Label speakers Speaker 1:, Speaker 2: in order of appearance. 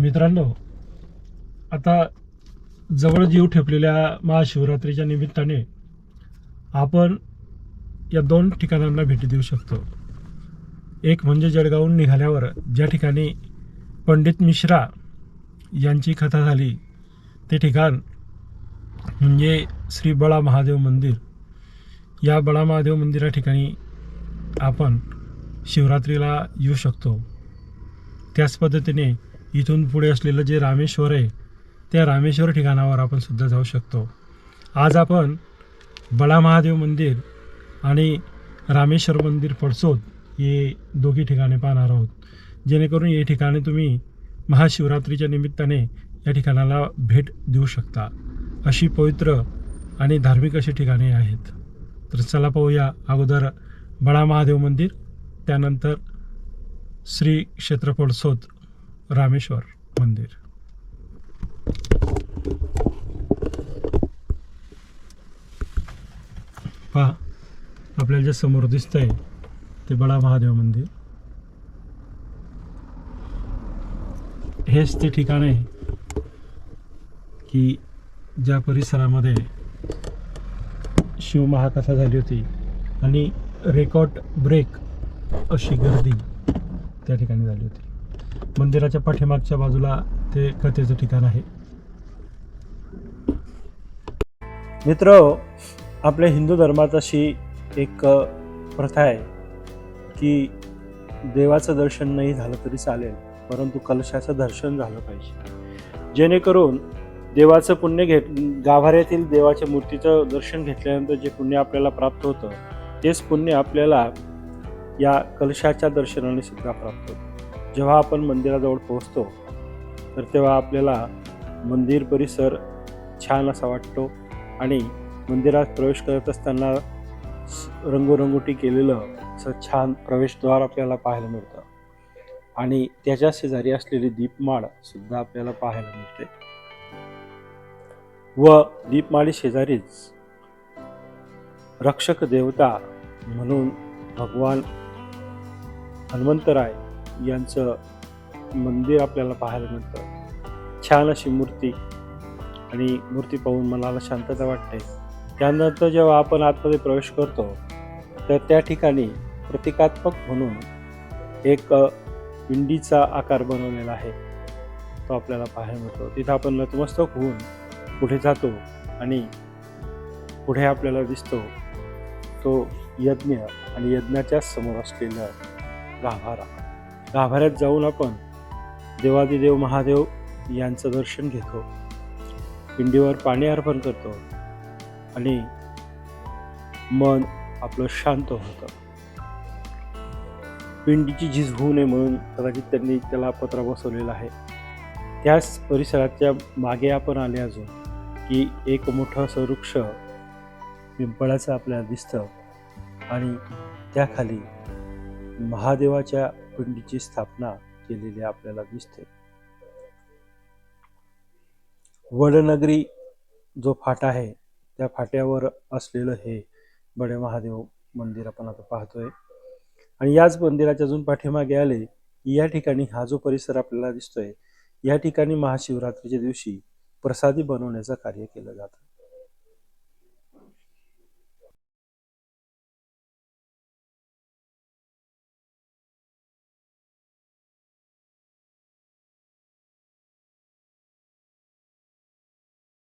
Speaker 1: मित्रांनो आता जवळ जीव ठेपलेल्या महाशिवरात्रीच्या निमित्ताने आपण या दोन ठिकाणांना भेटी देऊ शकतो. एक म्हणजे जळगावहून निघाल्यावर ज्या ठिकाणी पंडित मिश्रा यांची कथा झाली ते ठिकाण म्हणजे श्री बळा महादेव मंदिर. या बळा महादेव मंदिरा ठिकाणी आपण शिवरात्रीला येऊ शकतो. त्याच पद्धतीने इथून पुढे असलेलं जे रामेश्वर आहे त्या रामेश्वर ठिकाणावर आपण सुद्धा जाऊ शकतो. आज आपण बडा महादेव मंदिर आणि रामेश्वर मंदिर पडसोद हे दोघी ठिकाणे पाहणार आहोत. जेणेकरून हे ठिकाणे तुम्ही महाशिवरात्रीच्या निमित्ताने या ठिकाणाला भेट देऊ शकता. अशी पवित्र आणि धार्मिक अशी ठिकाणे आहेत. तर चला पाहूया अगोदर बडा महादेव मंदिर त्यानंतर श्री क्षेत्र पडसोद रामेश्वर मंदिर. पहा आपल्याला जे समोर दिसतंय ते बडा महादेव मंदिर. हेच ते ठिकाण आहे की ज्या परिसरामध्ये शिवमहाकथा झाली होती आणि रेकॉर्ड ब्रेक अशी गर्दी त्या ठिकाणी झाली होती. मंदिराच्या पाठीमागच्या बाजूला ते कथेचं ठिकाण आहे. मित्र आपल्या हिंदू धर्मात अशी एक प्रथा आहे की देवाचं दर्शन नाही झालं तरी चालेल परंतु कलशाचं दर्शन झालं पाहिजे. जेणेकरून देवाचं पुण्य घेत गाभाऱ्यातील देवाच्या मूर्तीचं दर्शन घेतल्यानंतर जे पुण्य आपल्याला प्राप्त होतं तेच पुण्य आपल्याला या कलशाच्या दर्शनाने सुद्धा प्राप्त होतं. जेव्हा आपण मंदिराजवळ पोहोचतो तर तेव्हा आपल्याला मंदिर परिसर छान असा वाटतो आणि मंदिरात प्रवेश करत असताना स- रंगोरंगोटी केलेलं असं छान प्रवेशद्वार आपल्याला पाहायला मिळतं. आणि त्याच्या शेजारी असलेली दीपमाळ सुद्धा आपल्याला पाहायला मिळते. व दीपमाळी शेजारीच रक्षक देवता म्हणून भगवान हनुमंतराय यांचं मंदिर आपल्याला पाहायला मिळतं. छान अशी मूर्ती आणि मूर्ती पाहून मनाला शांतता वाटते. त्यानंतर जेव्हा आपण आतमध्ये प्रवेश करतो तर त्या ठिकाणी प्रतिकात्मक म्हणून एक विंडीचा आकार बनवलेला आहे. तो आपल्याला पाहायला मिळतो. तिथं आपण नतमस्तक होऊन पुढे जातो आणि पुढे आपल्याला दिसतो तो यज्ञ आणि यज्ञाच्या समोर असलेला गाभारा. गाभाऱ्यात जाऊन आपण देवादिदेव महादेव यांचं दर्शन घेतो. पिंडीवर पाणी अर्पण करतो आणि मन आपलं शांत होतं. पिंडीची झीज होऊ नये म्हणून कदाचित त्यांनी त्याला पत्रा बसवलेला आहे. त्याच परिसराच्या मागे आपण आले अजून की एक मोठं असं वृक्ष पिंपळाचं आपल्याला दिसतं आणि त्याखाली महादेवाच्या पिंडीची स्थापना केलेली आपल्याला दिसते. वडनगरी जो फाटा आहे त्या फाट्यावर असलेलं हे बडे महादेव मंदिर आपण आता पाहतोय. आणि याच मंदिराच्या अजून पाठीमागे आले या ठिकाणी हा जो परिसर आपल्याला दिसतोय या ठिकाणी महाशिवरात्रीच्या दिवशी प्रसादी बनवण्याचं कार्य केलं जातं.